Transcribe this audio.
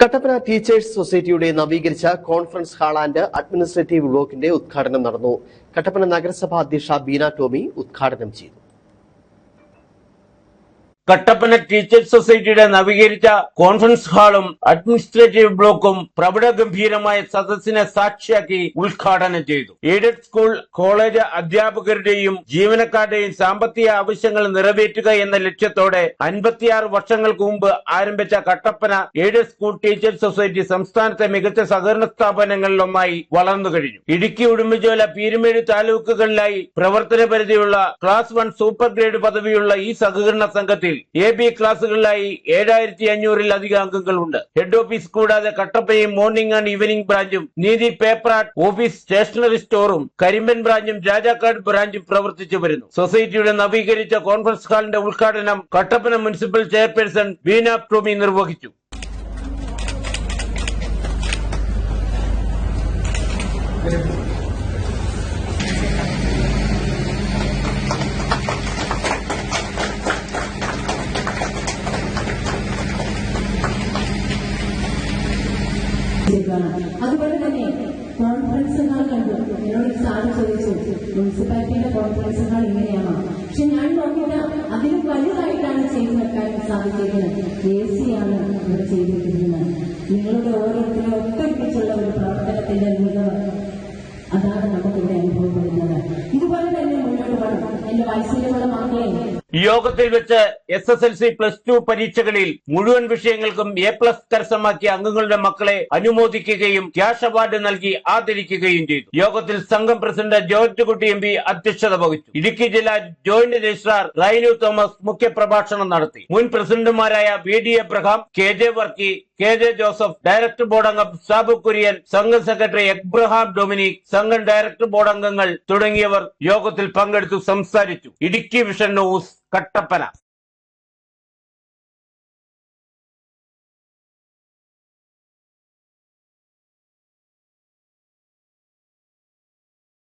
Kattappana teachers സൊസൈറ്റിയുടെ നവീകരിച്ച conference hall and administrative ബ്ലോക്കിന്റെ ഉദ്ഘാടനം നടന്നു. കട്ടപ്പന നഗരസഭാ അധ്യക്ഷ ബീന ടോമി ഉദ്ഘാടനം ചെയ്തു. കട്ടപ്പന ടീച്ചേഴ്സ് സൊസൈറ്റിയുടെ നവീകരിച്ച കോൺഫറൻസ് ഹാളും അഡ്മിനിസ്ട്രേറ്റീവ് ബ്ലോക്കും പ്രൗഢഗംഭീരമായ സദസ്സിനെ സാക്ഷിയാക്കി ഉദ്ഘാടനം ചെയ്തു. എയ്ഡഡ് സ്കൂൾ കോളേജ് അധ്യാപകരുടെയും ജീവനക്കാരുടെയും സാമ്പത്തിക ആവശ്യങ്ങൾ നിറവേറ്റുക എന്ന ലക്ഷ്യത്തോടെ അൻപത്തിയാറ് വർഷങ്ങൾക്ക് മുമ്പ് ആരംഭിച്ച Kattappana aided school teachers society സംസ്ഥാനത്തെ മികച്ച സഹകരണ സ്ഥാപനങ്ങളിലൊന്നായി വളർന്നു കഴിഞ്ഞു. ഇടുക്കി ഉടുമ്പുചോല പീരുമേട് താലൂക്കുകളിലായി പ്രവർത്തന പരിധിയുള്ള ക്ലാസ് വൺ സൂപ്പർ ഗ്രേഡ് പദവിയുള്ള ഈ സഹകരണ സംഘത്തിൽ എ ബി ക്ലാസുകളിലായി ഏഴായിരത്തി അഞ്ഞൂറിലധികം അംഗങ്ങളുണ്ട്. ഹെഡ് ഓഫീസ് കൂടാതെ കട്ടപ്പനയും morning and evening ബ്രാഞ്ചും Neethi paper art office stationery സ്റ്റോറും Karimban ബ്രാഞ്ചും രാജാക്കാട് ബ്രാഞ്ചും പ്രവർത്തിച്ചു വരുന്നു. സൊസൈറ്റിയുടെ നവീകരിച്ച കോൺഫറൻസ് ഹാളിന്റെ ഉദ്ഘാടനം കട്ടപ്പന മുനിസിപ്പൽ ചെയർപേഴ്സൺ ബീന ടോമി നിർവഹിച്ചു. ചെയ്തതാണ് അതുപോലെ തന്നെ കോൺഫറൻസ് ഹാൾ കണ്ടു. എന്നോട് സാറ് ചോദിച്ചു മുനിസിപ്പാലിറ്റിയുടെ കോൺഫറൻസ് ഹാൾ ഇങ്ങനെയാണോ? പക്ഷെ ഞാൻ നോക്കിയിട്ട് അതിലും വലുതായിട്ടാണ് ചെയ്തു വെക്കാൻ സാധിച്ചിരിക്കുന്നത് എ സി ആണ് ഇവിടെ ചെയ്തിരിക്കുന്നത്. നിങ്ങളുടെ ഓരോരുത്തരും ഒത്തൊരുമിച്ചുള്ള ഒരു പ്രവർത്തനത്തിന്റെ മികവ് അതാണ് നമുക്കിവിടെ അനുഭവപ്പെടുന്നത്. ഇതുപോലെ തന്നെ മുന്നോട്ട് പോകണം എന്റെ വയസ്സിലുള്ള മക്കളെ യോഗത്തിൽ വെച്ച് S S L C plus two പരീക്ഷകളിൽ മുഴുവൻ വിഷയങ്ങൾക്കും എ പ്ലസ് കരസ്ഥമാക്കിയ അംഗങ്ങളുടെ മക്കളെ അനുമോദിക്കുകയും ക്യാഷ് അവാർഡ് നൽകി ആദരിക്കുകയും ചെയ്തു. യോഗത്തിൽ സംഘം president George Kutty M P അധ്യക്ഷത വഹിച്ചു. ഇടുക്കി ജില്ലാ ജോയിന്റ് രജിസ്ട്രാർ റൈനു തോമസ് മുഖ്യപ്രഭാഷണം നടത്തി. മുൻ പ്രസിഡന്റുമാരായ V D Abraham K J Varkey K J Joseph director board അംഗം സാബു കുര്യൻ സംഘം സെക്രട്ടറി എബ്രഹാം ഡൊമിനിക് സംഘം ഡയറക്ടർ ബോർഡ് അംഗങ്ങൾ തുടങ്ങിയവർ യോഗത്തിൽ പങ്കെടുത്തു സംസാരിച്ചു. Idukki vision news Kattappana.